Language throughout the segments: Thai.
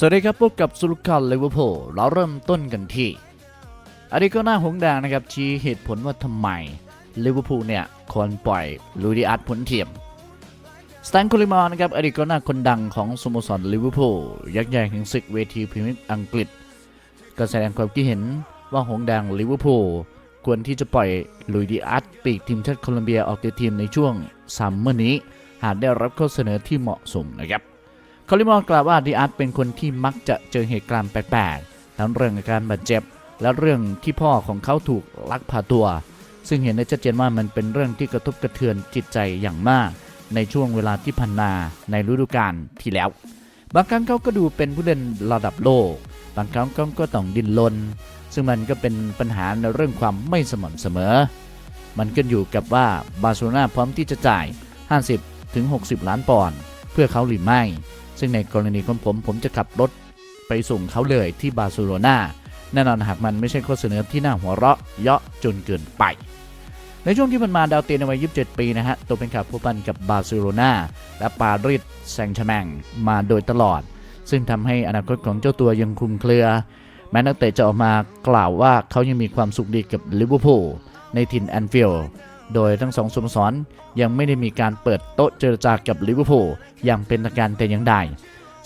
สวัสดีครับพบกับสุลคันลิเวอร์พูลเราเริ่มต้นกันที่อาริโกนาหงแดงนะครับชี้เหตุผลว่าทำไมลิเวอร์พูลเนี่ยควรปล่อยลูดิอัสผลเทียมสแตนคูลิมอร์นะครับอาริโกนาคนดังของสโมสรลิเวอร์พูลยักษ์ใหญ่แห่งศึกเวทีพรีเมียร์อังกฤษ ก็แสดงความคิดเห็นว่าหงแดงลิเวอร์พูลควรที่จะปล่อยลุยดิอัสปีกทีมชาติโคลอมเบียออกจากทีมในช่วงซัมเมอร์นี้ หากได้รับข้อเสนอที่เหมาะสมนะครับ คอลิมอร์กล่าวว่าดิอาร์ตเป็นคนที่มักจะเจอเหตุการณ์แปลกๆทั้งเรื่องการบาดเจ็บ และเรื่องที่พ่อของเขาถูกลักพาตัว ซึ่งเห็นได้ชัดเจนว่ามันเป็นเรื่องที่กระทบกระเทือนจิตใจอย่างมาก ในช่วงเวลาที่ผ่านมาในฤดูกาลที่แล้ว บางครั้งเขาก็ดูเป็นผู้เล่นระดับโลก บางครั้งเขาก็ต้องดิ้นรนซึ่งมันก็เป็นปัญหาในเรื่องความไม่สม่ำเสมอ มันขึ้นอยู่กับว่าบาร์เซโลนาพร้อมที่จะจ่าย 50ถึง60 ล้านปอนด์เพื่อเขาหรือไม่ ซึ่งในกรณีของผมผมจะขับรถไปส่งเขาเลยที่บาร์เซโลนาแน่นอนหากมันไม่ใช่ข้อเสนอที่น่าหัวเราะเยาะจนเกินไป ในช่วงที่มันมาดาวเตียนในวัย 27 ปีนะฮะตัวเป็นข่าผูกพันกับบาร์เซโลนาและปารีสแซงต์แชร์แมงมาโดยตลอด ซึ่งทำให้อนาคตของเจ้าตัวยังคลุมเครือ แม้นักเตะจะออกมากล่าวว่าเขายังมีความสุขดีกับลิเวอร์พูลในถิ่นแอนฟิลด์ โดยทั้งสองสโมสรยังไม่ได้มีการเปิดโต๊ะเจรจากับลิเวอร์พูลอย่างเป็นทางการแต่อย่างใด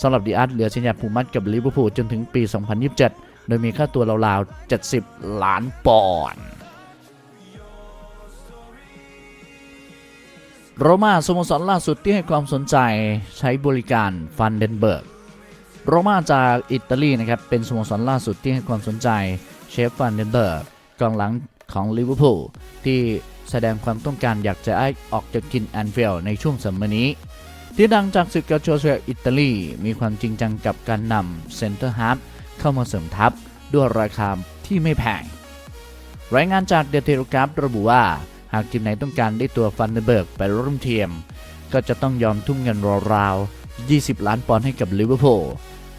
สำหรับดีอาร์ตเหลือสัญญาผูกมัดกับลิเวอร์พูลจนถึงปี 2027 โดยมีค่าตัวราวๆ 70 ล้านปอนด์โรมาสโมสรล่าสุดที่ให้ความสนใจใช้บริการฟันเดนเบิร์กโรมาจากอิตาลีนะครับเป็นสโมสรล่าสุดที่ให้ความสนใจเชฟฟันเดนเบิร์กกองหลังของลิเวอร์พูลที่ แสดงความต้องการอยากจะให้ออกจากกินแอนฟิลในช่วงสัมมนี้ ที่ดังจากศึกกาโชเซียอิตาลี มีความจริงจังกับการนำเซนเตอร์ฮาร์ฟเข้ามาเสริมทัพด้วยราคาที่ไม่แพง รายงานจากเดเทโรกราฟระบุว่า หากทีมไหนต้องการได้ตัวฟันเดเบิร์กไปร่วมทีม ก็จะต้องยอมทุ่มเงินราวๆ 20 ล้านปอนด์ให้กับลิเวอร์พูล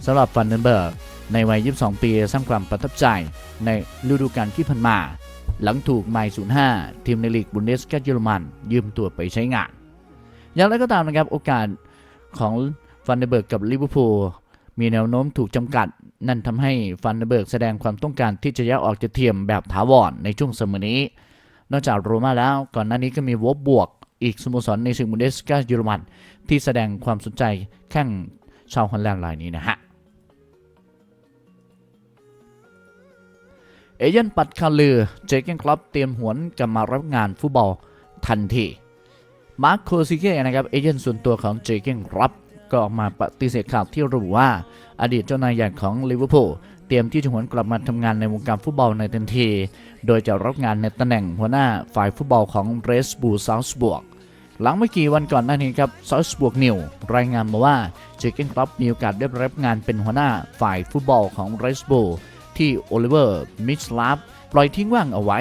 สำหรับฟันเดเบิร์กในวัย 22 ปีสร้างความประทับใจในฤดูกาลที่ผ่านมา หลังถูกไมล์05 ทีมในลีกบุนเดสกาเยอรมัน ยืมตัวไปใช้งาน อย่างไรก็ตามนะครับ โอกาสของฟันเดเบิร์กกับลิเวอร์พูลมีแนวโน้มถูกจำกัด นั่นทำให้ฟันเดเบิร์กแสดงความต้องการที่จะย้ายออกจากทีมแบบถาวรในช่วงเสมอนี้ นอกจากโรม่าแล้วก่อนหน้านี้ก็มีวอบบวก อีกสโมสรในศึกบุนเดสกาเยอรมันที่แสดงความสนใจแข่งชาวฮอลแลนด์รายนี้นะฮะ เอเย่นปัดคาลือเจเกนคลับเตรียมหวนกลับมารับงานฟุตบอลทันทีมาร์คโคซิเก้นะครับเอเย่นส่วนตัวของเจเกนคลับก็ออกมาปฏิเสธข่าวที่ระบุว่า อดีตเจ้านายใหญ่ของลิเวอร์พูลเตรียมที่จะหวนกลับมาทำงานในวงการฟุตบอลในทันที โดยจะรับงานในตำแหน่งหัวหน้าฝ่ายฟุตบอลของเรสบูซาวส์บวกหลังไม่กี่วันก่อนหน้านี้ครับซาวส์บวกนิวรายงานมาว่าเจเกนคลับมีโอกาสได้รับงานเป็นหัวหน้าฝ่ายฟุตบอลของเรสบู ที่โอลิเวอร์มิชลาฟปล่อยทิ้งว่างเอาไว้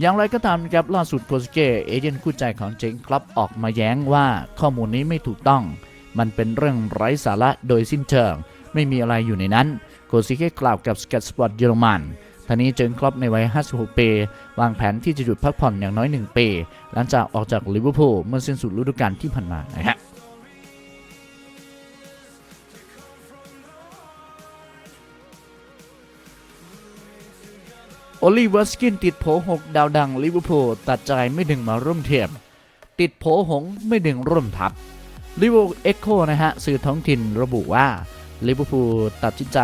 อย่างไรก็ตามครับล่าสุดโคสเกเอเจนต์คู่ใจของเจงครับออกมาแย้งว่าข้อมูลนี้ไม่ถูกต้อง มันเป็นเรื่องไร้สาระโดยสิ้นเชิง ไม่มีอะไรอยู่ในนั้นโคซิเกกล่าวกับสเกัตสปอร์ตเยอรมันท่านี้เจงครอปในวัย 56 ปี วางแผนที่จะหยุดพักผ่อนอย่างน้อย 1 ปี หลังจากออกจากลิเวอร์พูลเมื่อสิ้นสุดฤดูกาลที่ผ่านมานะฮะ โอลิเวอร์สกินติดโผ6ดาวดังลิเวอร์พูลตัดใจไม่ดึงมาร่วมเทียม ติดโผหงไม่ดึงร่วมทัพลิเวอร์พูลเอ็กโคนะฮะสื่อท้องถิ่นระบุว่าลิเวอร์พูลตัดสินใจ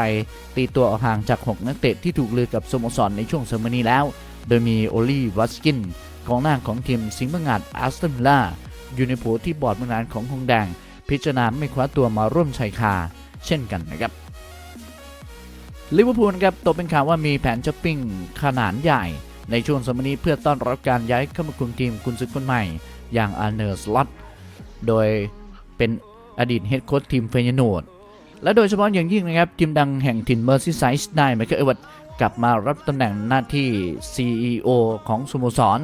ตีตัวออกห่างจาก 6 นักเตะที่ถูกลือกับสโมสรในช่วงเซอร์มานีแล้ว โดยมีโอลีวัสกินกองหน้าของทีมสิงห์บังงาดอาร์สตันวิลล่าอยู่ในโผที่บอร์ดบริหารของฮงแดง พิจารณาไม่คว้าตัวมาร่วมชายคา เช่นกันนะครับ ลิเวอร์พูลครับตกเป็นข่าวว่ามีแผนช้อปปิ้งขนาดใหญ่ ในช่วงสมัยนี้เพื่อต้อนรับการย้ายเข้ามาคุมทีมกุนซือคนใหม่ อย่างอาร์เนอร์สล็อตโดยเป็นอดีตเฮดโค้ชทีมเฟยโนดและโดยเฉพาะอย่างยิ่งนะครับ ทีมดังแห่งถิ่นเมอร์ซิไซส์ได้ไมเคิลเอเวอร์ตกลับมารับตำแหน่งหน้าที่ CEO ของสโมสร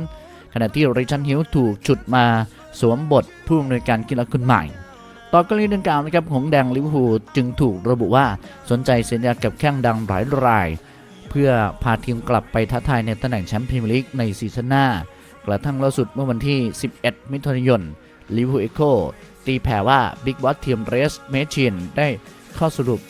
ขณะที่ริชันฮิลถูกฉุดมาสวมบทผู้อำนวยการกีฬาคนใหม่ ต่อกรณีดังกล่าวนะครับหงแดงลิเวอร์พูลจึงถูกระบุว่าสนใจเซ็นสัญญากับแข้งดังหลายราย เพื่อพาทีมกลับไปท้าทายในตำแหน่งแชมป์พรีเมียร์ลีกในซีซั่นหน้ากระทั่งล่าสุดเมื่อวันที่ 11 มิถุนายนลิเวอร์พูลเอ็กโคตีแผ่ว่าบิ๊กบอสทีมเรสเมชินได้ข้อสรุป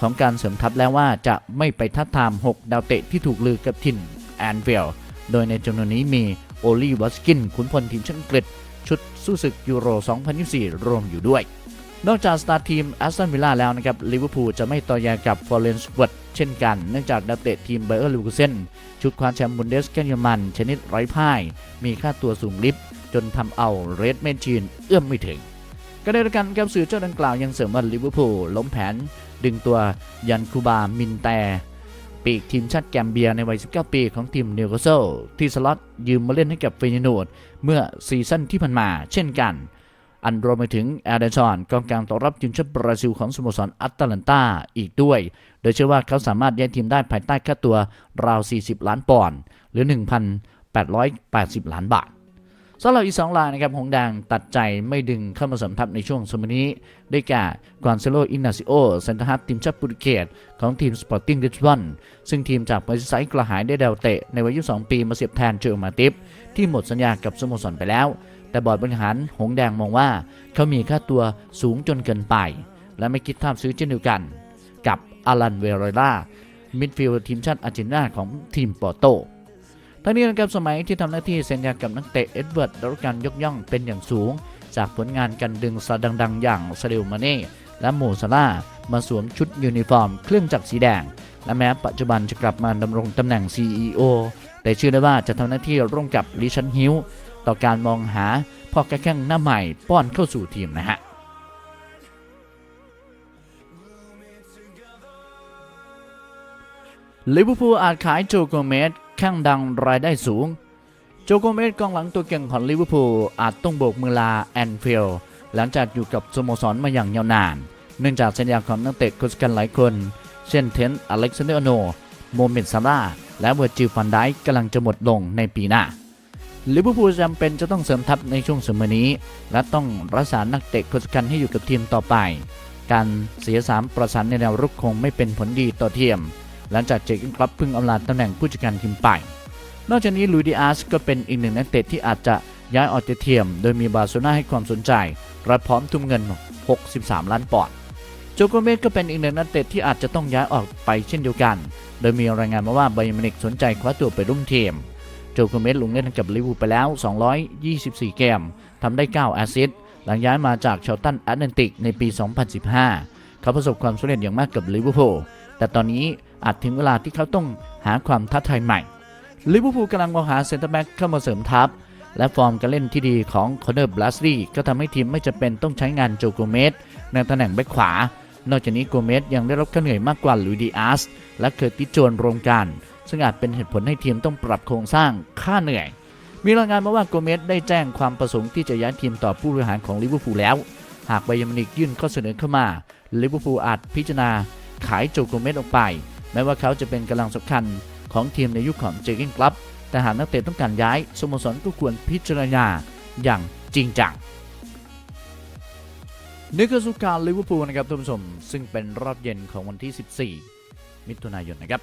ของการเสริมทัพแล้วว่าจะไม่ไปทัดทาม 6 ดาวเตะที่ถูกลือกับถิ่นแอนเวลโดยในจำนวนนี้มีโอลีวัสกินขุนพลทีมชาติอังกฤษชุดสู้ศึกยูโร 2024 รวมอยู่ด้วย นอกจากสตาร์ทีมแอสตันวิลล่าแล้วนะครับลิเวอร์พูลจะไม่ต่อแยกับฟอร์เรนสเวิร์ดเช่นกัน เนื่องจากดาวเตะทีมไบเออร์ลิวกูเซนชุดคว้าแชมป์บุนเดสแกนเยอรมัน ชนิดไร้พ่าย มีค่าตัวสูงลิฟจนทำเอาเรดเมนชีนเอื้อมไม่ถึงก็ได้กันกับสื่อเจ้าดังกล่าวยังเสริมว่าลิเวอร์พูลล้มแผน ดึงตัวยันคูบามินแตปีกทีมชาติแกมเบียในวัย 19 ปีของทีมนิวคาสเซิลที่สล็อตยืมมาเล่นให้กับเฟยนูดเมื่อซีซั่นที่ผ่านมาเช่นกัน อันรวมไปถึงแอดเดนชอนกองกลางต่อรับทีมชาติบราซิลของสโมสรอัตแลนตาอีกด้วย โดยเชื่อว่าเขาสามารถย้ายทีมได้ภายใต้ค่าตัวราว 40 ล้านปอนด์หรือ 1,880 ล้านบาทสำหรับอีกสองรายนะครับหงแดงตัดใจไม่ดึงเข้ามาสมทัพในช่วงสมัยนี้ได้แก่กวานเซโลอินาซิโอเซนเตอร์ฮับทีมชาติโปรตุเกสของทีมสปอร์ติ้งลิสบอนซึ่งทีมจากเมซิไซกระหายได้ดาวเตะในวัย 22 ปีมาเสียบแทนเจอมาติฟที่หมดสัญญากับสโมสรไปแล้ว แต่บอร์ดบริหารหงแดงมองว่า เขามีค่าตัวสูงจนเกินไป และไม่คิดทาบซื้อเช่นเดียวกัน กับอารันเวโรล่ามิดฟิลด์ทีมชาติอาร์เจนตินาของทีมปอร์โตทั้งนี้นะครับสมัยที่ทำหน้าที่เซ็นสัญญากับนักเตะเอ็ดเวิร์ดได้รับการยกย่องเป็นอย่างสูง จากผลงานการดึงซาดังๆ อย่างซาเดลมาเน่และโมซาร่ามาสวมชุดยูนิฟอร์ม เครื่องจักรสีแดง และแม้ปัจจุบันจะกลับมาดำรงตำแหน่ง CEO แต่เชื่อได้ว่าจะทำหน้าที่ร่วมกับลิชันฮิล ต่อการมองหาพ่อกระแข้งหน้าใหม่ป้อนเข้าสู่ทีมนะฮะลิเวอร์พูลอาจขายโจโกเมสข้างดังรายได้สูง โจโกเมสกองหลังตัวเก่งของลิเวอร์พูลอาจต้องโบกมือลาแอนฟิลด์หลังจากอยู่กับสโมสรมาอย่างยาวนาน เนื่องจากสัญญาของนักเตะคนสำคัญหลายคน เช่นเทนอเล็กซานเดอร์โน โมเมนซาร่าและเวอร์จิลฟันไดกำลังจะหมดลงในปีหน้า ลิเวอร์พูลจำเป็นจะต้องเสริมทัพในช่วงสมัยนี้ และต้องรักษานักเตะคนสำคัญให้อยู่กับทีมต่อไป การเสียสามประสานในแนวรุกคงไม่เป็นผลดีต่อทีมหลังจากเจคินคลับเพิ่งอำลาตำแหน่งผู้จัดการทีมไป นอกจากนี้ลุยดิอาสก็เป็นอีกหนึ่งนักเตะที่อาจจะย้ายออกจากทีมโดยมีบาร์เซโลนาให้ความสนใจและพร้อมทุ่มเงิน 63 ล้านปอนด์โจโกเมสก็เป็นอีกหนึ่งนักเตะที่อาจจะต้องย้ายออกไปเช่นเดียวกัน โดยมีรายงานมาว่าไบยอร์มินิกสนใจคว้าตัวไปร่วมทีม โจโกเมสลงเล่นกับลิเวอร์พูลไปแล้ว 224 เกมทำได้ 9 แอสซิสต์หลังย้ายมาจากเชลตันแอตแลนติกในปี 2015 เขาประสบความสำเร็จอย่างมากกับลิเวอร์พูลแต่ตอนนี้อาจถึงเวลาที่เขาต้องหาความท้าทายใหม่ลิเวอร์พูลกำลังมองหาเซนเตอร์แบ็กเข้ามาเสริมทัพ และฟอร์มการเล่นที่ดีของคอนเนอร์บลัสลีก็ทำให้ทีมไม่จำเป็นต้องใช้งานโจโกเมสในตำแหน่งแบ็กขวา นอกจากนี้โกเมสยังได้รับค่าเหนื่อยมากกว่าลุยดิอาสและเคอร์ติสโจนรวมกัน ซึ่งอาจเป็นเหตุผลให้ทีมต้องปรับโครงสร้างค่าเหนื่อย มีรายงานมาว่าโกเมสได้แจ้งความประสงค์ที่จะย้ายทีมต่อผู้บริหารของลิเวอร์พูลแล้ว หากไบยมินิกยื่นข้อเสนอเข้ามาลิเวอร์พูลอาจพิจารณาขายโจโกเมสออกไป แม้ว่าเขาจะเป็นกำลังสำคัญของทีมในยุคของเจอร์เกนคลับแต่หากนักเตะต้องการย้ายสโมสรก็ควรพิจารณาอย่างจริงจังนี่คือสุการลิเวอร์พูลนะครับท่านผู้ชม ซึ่งเป็นรอบเย็นของวันที่ 14 มิถุนายนนะครับ